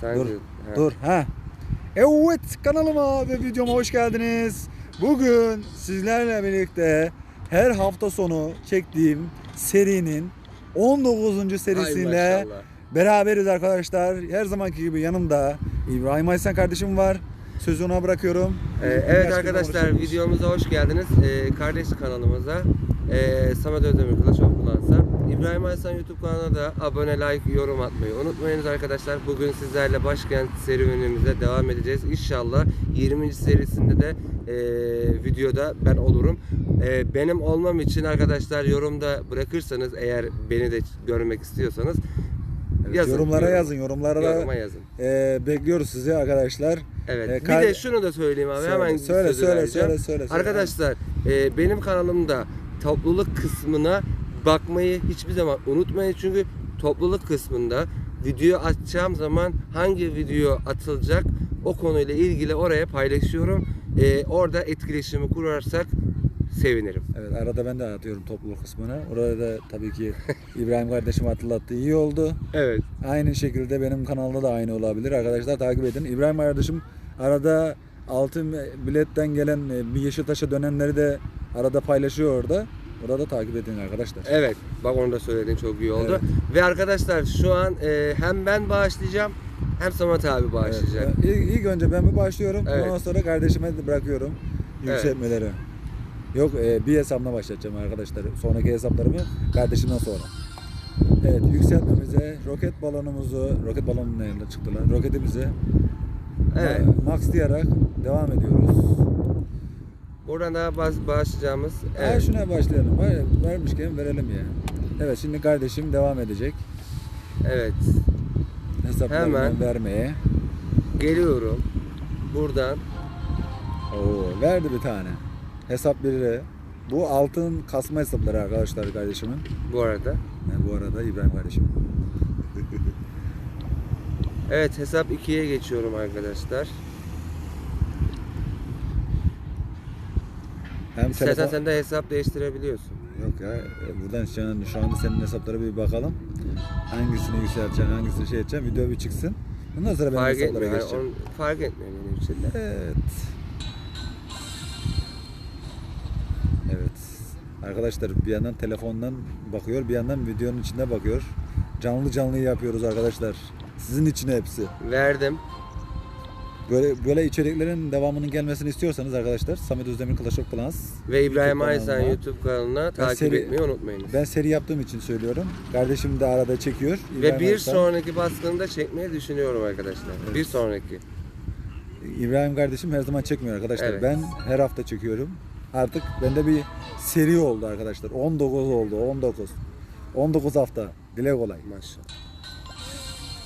Sen Dur, ha. Dur ha. Evet kanalıma ve videoma hoş geldiniz. Bugün sizlerle birlikte her hafta sonu çektiğim serinin 19. serisiyle Ay maşallah. beraberiz arkadaşlar. Her zamanki gibi yanımda İbrahim Aysen kardeşim var. Sözü ona bırakıyorum. Ee, evet arkadaşlar videomuza hoş geldiniz. Ee, kardeş kanalımıza ee, Samet Özdemir Kılıç. İbrahim Aysan YouTube kanalına da abone, like, yorum atmayı unutmayınız arkadaşlar. Bugün sizlerle başkent serüvenimize devam edeceğiz. İnşallah 20. serisinde de ee, videoda ben olurum. Ee, benim olmam için arkadaşlar yorumda bırakırsanız eğer beni de görmek istiyorsanız yazın. yorumlara Yorum- yazın. Yorumlara da Yoruma yazın. e, bekliyoruz sizi arkadaşlar. Evet. Ee, bir de şunu da söyleyeyim abi. Söyle, Hemen söyle, söyle, söyle, söyle, söyle. Arkadaşlar e, benim kanalımda topluluk kısmına bakmayı hiçbir zaman unutmayın. Çünkü topluluk kısmında video açacağım zaman hangi video atılacak o konuyla ilgili oraya paylaşıyorum. E, orada etkileşimi kurarsak sevinirim. Evet arada ben de atıyorum topluluk kısmına. Orada da tabii ki İbrahim kardeşim hatırlattı. iyi oldu. Evet. Aynı şekilde benim kanalda da aynı olabilir. Arkadaşlar takip edin. İbrahim kardeşim arada altın biletten gelen e, bir Yeşiltaş'a dönenleri de arada paylaşıyor orada. Orada takip edin arkadaşlar. Evet. Bak onu da söyledin çok iyi oldu. Evet. Ve arkadaşlar şu an e, hem ben bağışlayacağım hem Samet abi bağışlayacak. Evet. İlk, ilk önce ben bir başlıyorum. Evet. Ondan sonra kardeşime de bırakıyorum yükseltmeleri. Yok e, bir hesabına başlatacağım arkadaşlar. Sonraki hesaplarımı kardeşimden sonra. Evet yükseltmemize roket balonumuzu, roket balonun yanında çıktı lan. Roketimizi Evet. ma- max diyerek devam ediyoruz. Baş- bağışlayacağımız Ha, evet. şuna başlayalım. Var, vermişken verelim ya. Evet şimdi kardeşim devam edecek Evet. hesaplarını Hemen. vermeye. Geliyorum. Buradan Oo, verdi bir tane. Hesap 1'e. Bu altın kasma hesapları arkadaşlar kardeşimin. bu arada. Yani bu arada İbrahim kardeşim. Evet hesap 2'ye geçiyorum arkadaşlar. Hem İstersen telefon... sen de hesap değiştirebiliyorsun. Yok ya e, buradan şu, an, şu anda senin hesaplara bir bakalım. Hangisini yükselteceksin, hangisini şey edeceksin. Video bir çıksın. Ondan sonra ben fark hesaplara etmiyor. Yani geçeceğim. on- fark etmiyor benim için de. Evet. Evet. Arkadaşlar bir yandan telefondan bakıyor, bir yandan videonun içinde bakıyor. Canlı canlı yapıyoruz arkadaşlar. Sizin için hepsi. Verdim. Böyle böyle içeriklerin devamının gelmesini istiyorsanız arkadaşlar Samet Özdemir Clash of Clans Ve İbrahim YouTube kanalına- YouTube kanalına takip seri- etmeyi unutmayınız. ben seri yaptığım için söylüyorum. Kardeşim de arada çekiyor. Ve İbrahim bir Aysan- sonraki baskını da çekmeyi düşünüyorum arkadaşlar. Evet. Bir sonraki. İbrahim kardeşim her zaman çekmiyor arkadaşlar. Evet. Ben her hafta çekiyorum. Artık bende bir seri oldu arkadaşlar. 19 oldu. 19. 19 hafta. Dile kolay. Maşallah.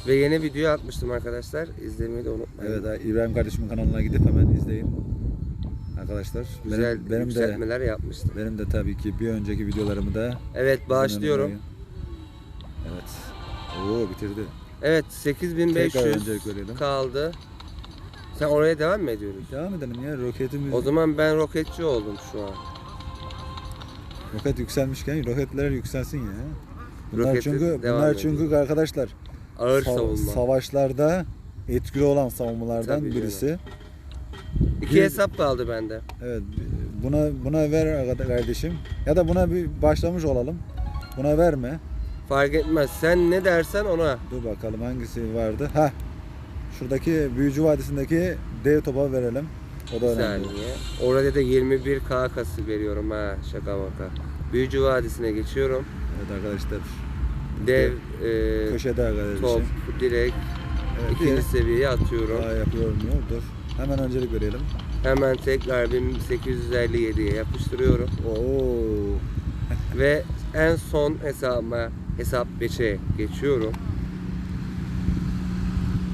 Ve yeni video atmıştım arkadaşlar. İzlemeyi de unutmayın. Evet İbrahim kardeşimin kanalına gidip hemen izleyin. Arkadaşlar Güzel benim, benim de yükseltmeler yapmıştım. benim de tabii ki bir önceki videolarımı da Evet bağışlıyorum. Evet. Oo bitirdi. Evet Tekrar 8500 öncelik verelim. kaldı. Sen oraya devam mı ediyoruz? Devam edelim ya roketimiz. O zaman ben roketçi oldum şu an. Roket yükselmişken roketler yükselsin ya. Bunlar Roketi çünkü bunlar ediyor. çünkü arkadaşlar Ağır Sa- savunma. Savaşlarda etkili olan savunmalardan Tabii canım. birisi. İki bir- hesap kaldı bende. Evet. Buna buna ver kardeşim. Ya da buna bir başlamış olalım. Buna verme. Fark etmez. Sen ne dersen ona. Dur bakalım hangisi vardı. Ha. Şuradaki Büyücü Vadisi'ndeki dev topa verelim. O da Bir önemli. saniye. Orada da 21k kası veriyorum ha. Şaka maka. Büyücü Vadisi'ne geçiyorum. Evet arkadaşlar. Dev e, Köşede arkadaşlar. top direkt Evet, ikinci bir seviyeye atıyorum. daha yapıyorum diyor. Dur. Hemen öncelik verelim. Hemen tekrar 1857'ye yapıştırıyorum. Oo. Ve en son hesabıma hesap 5'e geçiyorum.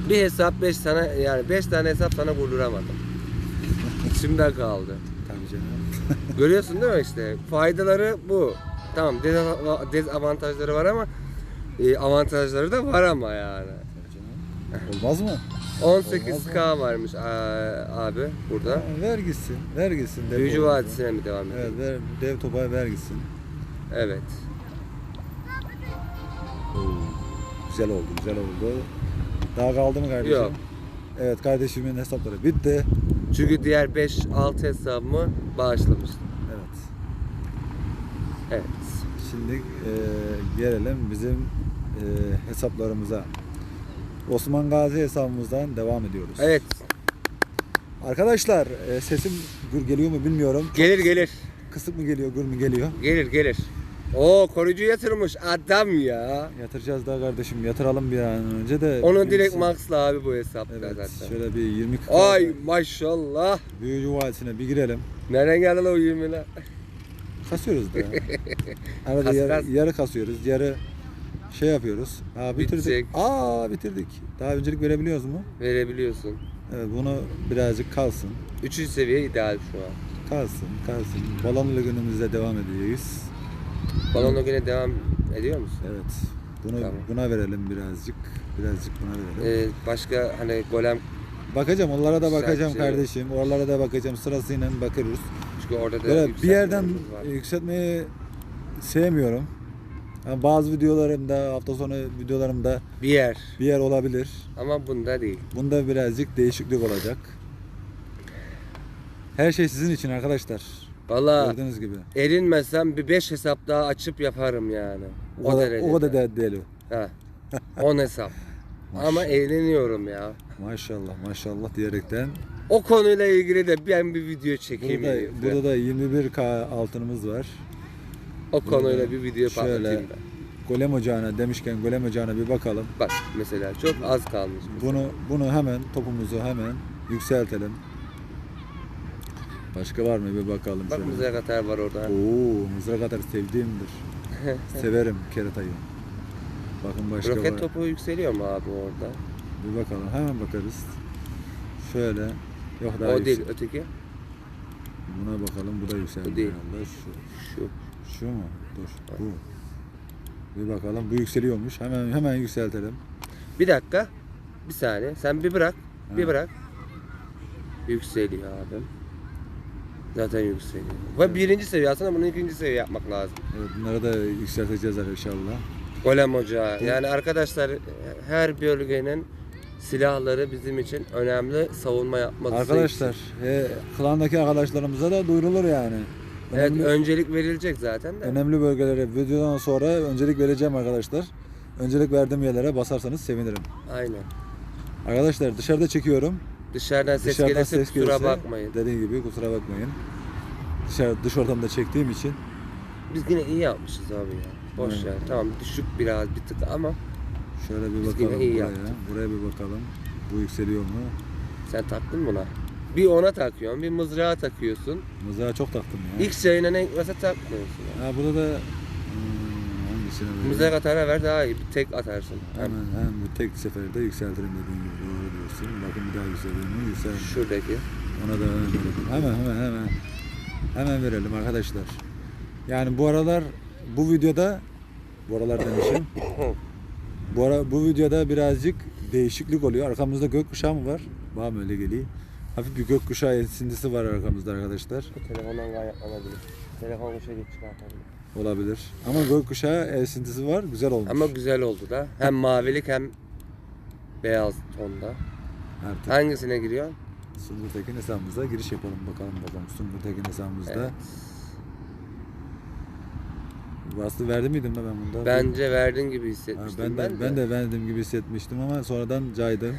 Bir hesap 5 tane yani 5 tane hesap sana vurduramadım. İçimde kaldı. Tabii canım. Görüyorsun değil mi işte? Faydaları bu. Tamam dezava- dezavantajları var ama e, avantajları da var ama yani. Olmaz mı? 18k varmış abi burada. Ver gitsin. Ver gitsin. dev Büyücü. Vadisi'ne mi devam Evet edelim? ver, dev topa ver gitsin. Evet. Güzel oldu, güzel oldu. Daha kaldı mı kardeşim? Yok. Evet kardeşimin hesapları bitti. Çünkü diğer 5-6 hesabımı bağışlamıştım. Evet. Evet. Şimdi e, gelelim bizim e, hesaplarımıza. Osman Gazi hesabımızdan devam ediyoruz. Evet. Arkadaşlar e, sesim gür geliyor mu bilmiyorum. Çok Gelir gelir. Kısık mı geliyor, gür mü geliyor? Gelir gelir. Oo koruyucu yatırmış adam ya. Yatıracağız daha kardeşim. Yatıralım bir an önce de. Onu birisi- direkt Max'la abi bu hesapta Evet, zaten. şöyle bir 20 Ay maşallah. Büyücü vadisine bir girelim. Nereden geldi o 20 lan? Kasıyoruz da. Arada Kas, yarı, kas. yarı kasıyoruz, yarı şey yapıyoruz. Aa bitirdik. Bitecek. Aa bitirdik. Daha öncelik verebiliyoruz mu? Verebiliyorsun. Evet bunu birazcık kalsın. Üçüncü seviye ideal şu an. Kalsın, kalsın. Balonlu günümüzde devam ediyoruz. Balonla güne devam ediyor musun? Evet. Bunu Tamam. buna verelim birazcık. Birazcık buna verelim. Ee, başka hani golem bakacağım, onlara da bakacağım Yükseltici. kardeşim. Oralara da bakacağım. Sırasıyla bakarız. çünkü orada da Böyle bir yerden var. yükseltmeyi sevmiyorum. Yani bazı videolarımda, hafta sonu videolarımda bir yer bir yer olabilir. ama bunda değil. Bunda birazcık değişiklik olacak. Her şey sizin için arkadaşlar. Valla Gördüğünüz gibi. erinmesem bir 5 hesap daha açıp yaparım yani. O, kadar, derecede. o kadar da değil. Ha. 10 hesap. Ama eğleniyorum ya. Maşallah maşallah diyerekten. O konuyla ilgili de ben bir video çekeyim. Burada, burada da 21k altınımız var. O konuyla bir video Şöyle- patlatayım ben. Golem ocağına demişken golem ocağına bir bakalım. Bak mesela çok az kalmış. Bunu bunu hemen topumuzu hemen yükseltelim. Başka var mı bir bakalım Bak şöyle. mızrak atar var orada. Oo, mızrak atar sevdiğimdir. Severim keratayı. Bakın başka Roket var. topu yükseliyor mu abi orada? Bir bakalım hemen bakarız. Şöyle. Yok daha o yüksek. değil öteki. Buna bakalım bu da yükseldi Bu değil. Şu, Şu. Şu mu? Dur. Bu. Bir bakalım bu yükseliyormuş. Hemen hemen yükseltelim. Bir dakika. Bir saniye. Sen bir bırak. Bir Ha. bırak. Yükseliyor abim. Zaten yükseliyor. Ve birinci seviye aslında bunu ikinci seviye yapmak lazım. Evet, bunları da yükselteceğiz inşallah. Golem ocağı. Yani arkadaşlar her bölgenin silahları bizim için önemli savunma yapması Arkadaşlar, e, klandaki arkadaşlarımıza da duyurulur yani. Evet Önemli, öncelik verilecek zaten de. önemli bölgelere videodan sonra öncelik vereceğim arkadaşlar. Öncelik verdiğim yerlere basarsanız sevinirim. Aynen. Arkadaşlar dışarıda çekiyorum. Dışarıdan ses Dışarıdan gelirse ses kusura gelirse bakmayın. Dediğim gibi kusura bakmayın. Dışarı, dış ortamda çektiğim için Biz yine iyi yapmışız abi ya. Boş Evet. ver. Tamam düşük biraz bir tık ama şöyle bir bakalım buraya. yaptık. Buraya bir bakalım. Bu yükseliyor mu? sen taktın buna. Bir ona takıyorsun, bir mızrağa takıyorsun. Mızrağı çok taktım ya. X yayına ne mesela takmıyorsun. ya. Ha burada da hmm, hangisine vereyim? Mızrak atara ver daha iyi. Bir tek atarsın. Hem Hemen hem bu tek seferde yükseltirim dediğin gibi doğru diyorsun. Bakın bir daha mu? Yükselmiyor. şuradaki. Ona da hemen verelim. Hemen hemen hemen. Hemen verelim arkadaşlar. Yani bu aralar bu videoda bu aralar demişim. bu ara bu videoda birazcık değişiklik oluyor. Arkamızda gökkuşağı mı var? Mı öyle geliyor? Hafif bir gökkuşağı esintisi var arkamızda arkadaşlar. Bu telefondan kaynaklanabilir. Telefon kuşa geç çıkartabilir. Olabilir. Ama gökkuşağı esintisi var. Güzel olmuş. Ama güzel oldu da. Hem mavilik hem beyaz tonda. Artık Hangisine giriyor? Sungur Tekin hesabımıza giriş yapalım bakalım bakalım. Sungur Tekin hesabımızda. Evet. Vaslı verdi miydim de ben bunda? Bence verdin gibi Ha, hissetmiştim ben, de, ben de verdiğim gibi hissetmiştim ama sonradan caydım.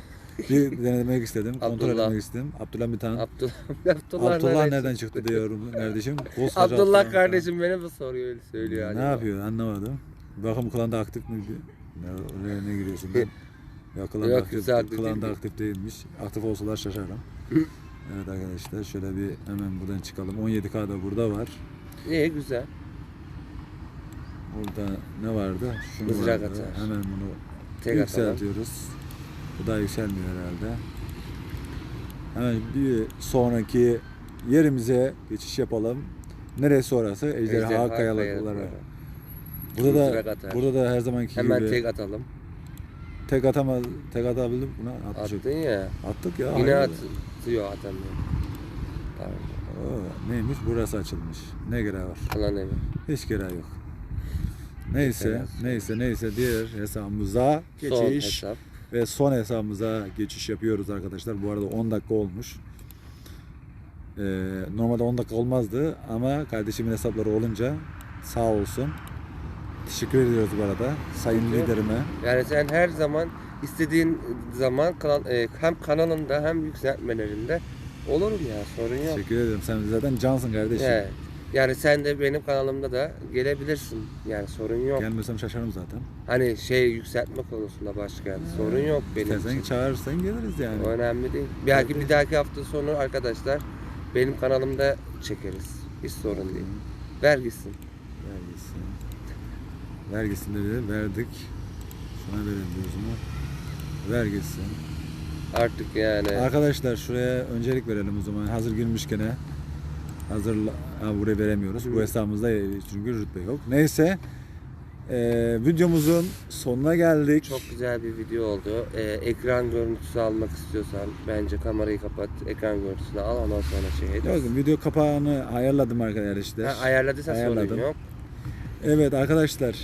Bir denemek istedim, kontrol Abdullah. etmek istedim. Abdullah Tan. Abdullah, Abdullah, Abdullah nereden çıktı diyorum kardeşim. Koskoca Abdullah kardeşim beni mi soruyor öyle söylüyor Ne acaba? yapıyor anlamadım. Bakın klanda aktif mi? Ne, oraya ne giriyorsun ben? Ya klanda Yok, aktif, aktif klanda değil. aktif değilmiş. Aktif olsalar şaşarım. evet arkadaşlar şöyle bir hemen buradan çıkalım. 17K da burada var. İyi güzel. Burada ne vardı? Şunu Mızrak vardı. atar. Hemen bunu Tek atalım. Bu daha yükselmiyor herhalde. Hemen bir sonraki yerimize geçiş yapalım. Neresi orası? Ejderha, Ejderha kayalıkları. Burada da burada da her zamanki Hemen gibi tek atalım. tek atamaz tek atabildim buna atmışık. Attın ya. Attık ya. Yine atıyor atamıyor. Pardon. Oo, neymiş? Burası açılmış. Ne gereği var? Kalan evi. Hiç gereği yok. Neyse, neyse, neyse diğer hesabımıza Son geçiş hesap. Ve son hesabımıza geçiş yapıyoruz arkadaşlar. Bu arada 10 dakika olmuş. Ee, normalde 10 dakika olmazdı ama kardeşimin hesapları olunca sağ olsun. Teşekkür ediyoruz bu arada sayın Peki. liderime. Yani sen her zaman istediğin zaman e, hem kanalında hem yükseltmelerinde olurum ya sorun yok. Teşekkür ederim. Sen zaten cansın kardeşim. Evet. Yani sen de benim kanalımda da gelebilirsin. Yani sorun yok. Gelmesem şaşarım zaten. Hani şey yükseltme konusunda başka sorun yok benim İstersen için. çağırırsan geliriz yani. Önemli değil. Belki bir dahaki hafta sonu arkadaşlar benim kanalımda çekeriz. Hiç sorun değil. Ver gitsin. Vergisi. Vergisini de verdik. Şuna verelim diyoruz Vergisi. Artık yani. Arkadaşlar şuraya öncelik verelim o zaman. Hazır girmişken hazır ha, buraya veremiyoruz. Bu hesabımızda çünkü rütbe yok. Neyse. Eee, videomuzun sonuna geldik. Çok güzel bir video oldu. Ee, ekran görüntüsü almak istiyorsan bence kamerayı kapat, ekran görüntüsünü al ondan sonra şey et. Yok, video kapağını ayarladım arkadaşlar. Ha, ayarladıysan sorun Ayarladım. yok. Evet arkadaşlar,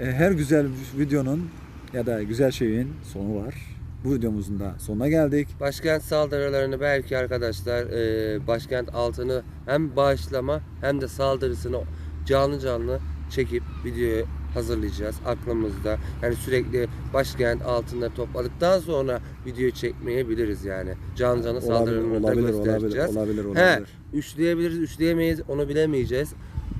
e, her güzel videonun ya da güzel şeyin sonu var. Bu videomuzun da sonuna geldik. Başkent saldırılarını belki arkadaşlar e, başkent altını hem bağışlama hem de saldırısını canlı canlı çekip videoyu hazırlayacağız aklımızda. Yani sürekli başkent altında topladıktan sonra video çekmeyebiliriz yani. Canlı canlı Olabilir, saldırılarını da olabilir, olabilir, göstereceğiz. olabilir, He, olabilir. üçleyebiliriz, üçleyemeyiz onu bilemeyeceğiz.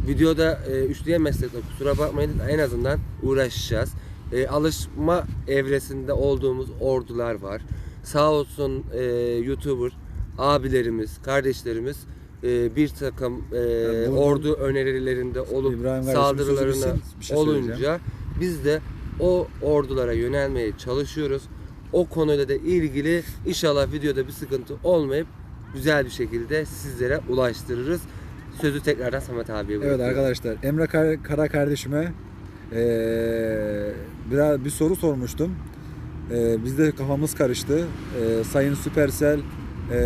Videoda e, üçleyemezsek de kusura bakmayın en azından uğraşacağız. E, alışma evresinde olduğumuz ordular var. Sağ olsun e, YouTuber abilerimiz, kardeşlerimiz e, bir takım e, Ya burada- ordu önerilerinde olup İbrahim saldırılarına bir şey olunca biz de o ordulara yönelmeye çalışıyoruz. O konuyla da ilgili inşallah videoda bir sıkıntı olmayıp güzel bir şekilde sizlere ulaştırırız. Sözü tekrardan Samet abiye Evet bırakıyorum. arkadaşlar, Emre Kar- Kara kardeşime biraz bir soru sormuştum. E, bizde kafamız karıştı. E, Sayın Süpersel e,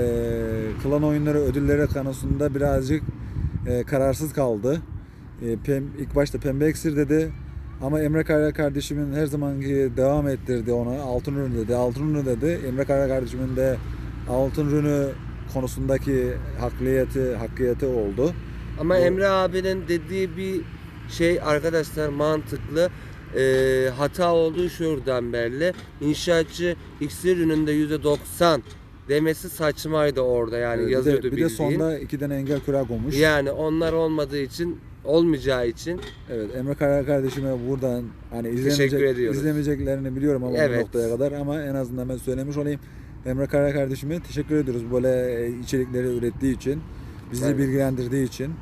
klan oyunları ödülleri konusunda birazcık e, kararsız kaldı. E, pem, ilk başta pembe eksir dedi. Ama Emre Kara kardeşimin her zamanki devam ettirdi ona. Altın ürünü dedi, altın ürünü dedi. Emre Kara kardeşimin de altın ürünü konusundaki hakliyeti, hakkiyeti oldu. Ama Bu- Emre abinin dediği bir şey arkadaşlar mantıklı. Ee, hata olduğu şuradan belli. İnşaatçı iksir ürününde %90 demesi saçmaydı orada yani bir yazıyordu de, bir de bildiğin. sonda iki tane engel kura konmuş. Yani onlar olmadığı için olmayacağı için Evet Emre Kara kardeşime buradan hani izlemeyecek, izlemeyeceklerini biliyorum ama Evet. noktaya kadar ama en azından ben söylemiş olayım. Emre Kara kardeşime teşekkür ediyoruz böyle e, içerikleri ürettiği için, bizi Evet. bilgilendirdiği için.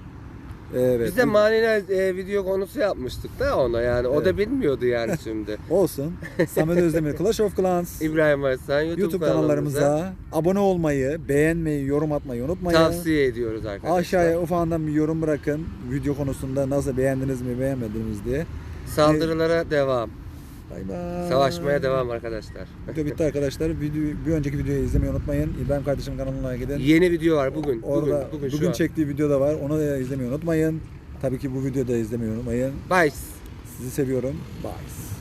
Evet. biz de maniler e, video konusu yapmıştık da ona yani o da bilmiyordu yani şimdi. Olsun. Samet Özdemir Clash of Clans İbrahim Arslan YouTube, YouTube kanallarımıza kanallarımıza abone olmayı, beğenmeyi, yorum atmayı unutmayın. tavsiye ediyoruz arkadaşlar. Aşağıya ufağından bir yorum bırakın. Video konusunda nasıl beğendiniz mi, beğenmediniz diye. Saldırılara devam. Bay bay. Savaşmaya devam arkadaşlar. Video bitti arkadaşlar. Video, bir önceki videoyu izlemeyi unutmayın. İbrahim kardeşim kanalına gidin. Yeni video var bugün. Orada bugün, bugün, bugün, çektiği video da var. Onu da izlemeyi unutmayın. Tabii ki bu videoda izlemeyi unutmayın. Bye. Sizi seviyorum. Bye.